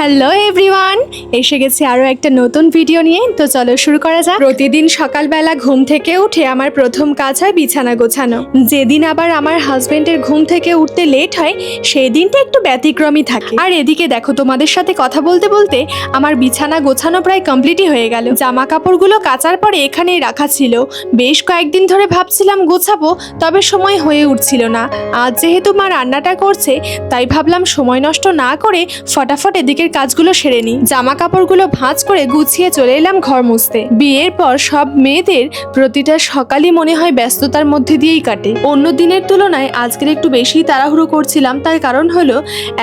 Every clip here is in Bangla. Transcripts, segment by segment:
হ্যালো এভরিওয়ান, এসে গেছি আরও একটা নতুন ভিডিও নিয়ে। তো চলো শুরু করা যাক। প্রতিদিন সকালবেলা ঘুম থেকে উঠে আমার প্রথম কাজ হয় বিছানা গোছানো। যেদিন আবার আমার হাজবেন্ডের ঘুম থেকে উঠতে লেট হয় সেই দিনটা একটু ব্যতিক্রমী থাকে। আর এদিকে দেখো, তোমাদের সাথে কথা বলতে বলতে আমার বিছানা গোছানো প্রায় কমপ্লিটই হয়ে গেল। জামা কাপড়গুলো কাচার পরে এখানেই রাখা ছিল। বেশ কয়েকদিন ধরে ভাবছিলাম গোছাবো, তবে সময় হয়ে উঠছিল না। আজ যেহেতু মা রান্নাটা করছে, তাই ভাবলাম সময় নষ্ট না করে ফটাফট এদিকের কাজগুলো সেরে নিই। জামা কাপড়গুলো ভাঁজ করে গুছিয়ে চলে এলাম ঘর মুছতে। বিয়ের পর সব মেয়েদের প্রতিটা সকালই মনে হয় ব্যস্ততার মধ্যে দিয়েই কাটে। অন্য দিনের তুলনায় আজকের একটু বেশি তাড়াহুড়ো করছিলাম, তার কারণ হলো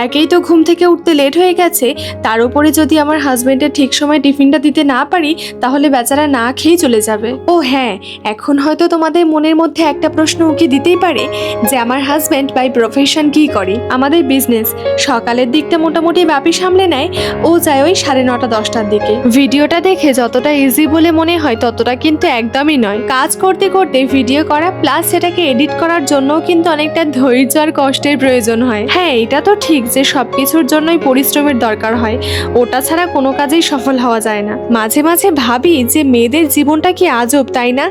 একেই তো ঘুম থেকে উঠতে লেট হয়ে গেছে, তার উপরে যদি আমার হাজবেন্ডের ঠিক সময় টিফিনটা দিতে না পারি, তাহলে বেচারা না খেয়েই চলে যাবে। ও হ্যাঁ এখন হয়তো তোমাদের মনের মধ্যে একটা প্রশ্ন উঁকি দিতেই পারে যে আমার হাজবেন্ড বাই প্রফেশন কি করে? আমাদের বিজনেস সকালের দিকটা মোটামুটি ব্যাপী সামলে নেয়। ও যায় ওই সাড়ে নটা, দশটার দিকে। ভিডিওটা দেখে যতটা ইজি বলে মনে হয়, ততটা কিন্তু একদমই নয়। কাজ করতে করতে ভিডিও করা প্লাস সেটাকে এডিট করার জন্যও কিন্তু অনেকটা ধৈর্য আর কষ্টের প্রয়োজন হয়। হ্যাঁ এটা তো ঠিক যে সব কিছুর জন্যই পরিশ্রমের দরকার হয়। ওটা ছাড়া কোনো কাজেই সফল হওয়া যায় না। মাঝে মাঝে ভাবি যে মেয়েদের জীবনটা কি আজব, তাই না?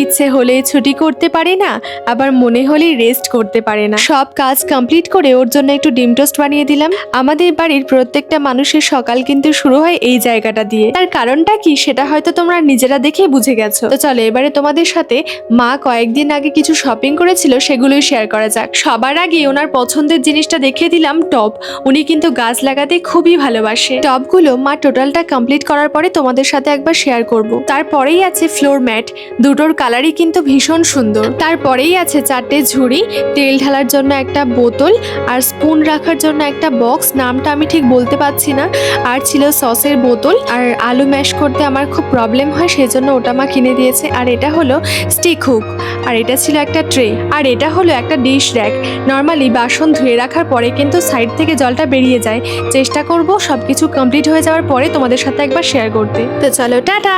ইচ্ছে হলে ছুটি করতে পারে না, আবার মনে হলে রেস্ট করতে পারে না। সব কাজ কমপ্লিট করে ওর জন্য একটু ডিম টোস্ট বানিয়ে দিলাম। আমাদের বাড়ির প্রত্যেকটা মানুষের সকাল কিন্তু শুরু হয় এই জায়গাটা দিয়ে। তার কারণটা কি? সেটা হয়তো তোমরা নিজেরা দেখে বুঝে গেছো। তো চলো, এবারে তোমাদের সাথে মা কয়েকদিন আগে কিছু শপিং করেছিল, সেগুলোই শেয়ার করা যাক। সবার আগে ওনার পছন্দের জিনিসটা দেখিয়ে দিলাম, টপ। উনি কিন্তু গাছ লাগাতে খুবই ভালোবাসে। টপগুলো মা টোটালটা কমপ্লিট করার পরে তোমাদের সাথে একবার শেয়ার করব। তারপরেই আছে ফ্লোর ম্যাট দুটোর কালারই কিন্তু ভীষণ সুন্দর। তারপরেই আছে চারটে ঝুড়ি, তেল ঢালার জন্য একটা বোতল আর স্পুন রাখার জন্য একটা বক্স নামটা আমি ঠিক বলতে পারছি না। আর ছিল সসের বোতল আর আলু ম্যাশ করতে আমার খুব প্রবলেম হয়, সেজন্য ওটা মা কিনে দিয়েছে। আর এটা হলো স্টিক হুক আর এটা ছিল একটা ট্রে আর এটা হলো একটা ডিশ র্যাক নর্মালি বাসন ধুয়ে রাখার পরে কিন্তু সাইড থেকে জলটা বেরিয়ে যায়। চেষ্টা করব সব কিছু কমপ্লিট হয়ে যাওয়ার পরে তোমাদের সাথে একবার শেয়ার করতে। তো চলো, টাটা!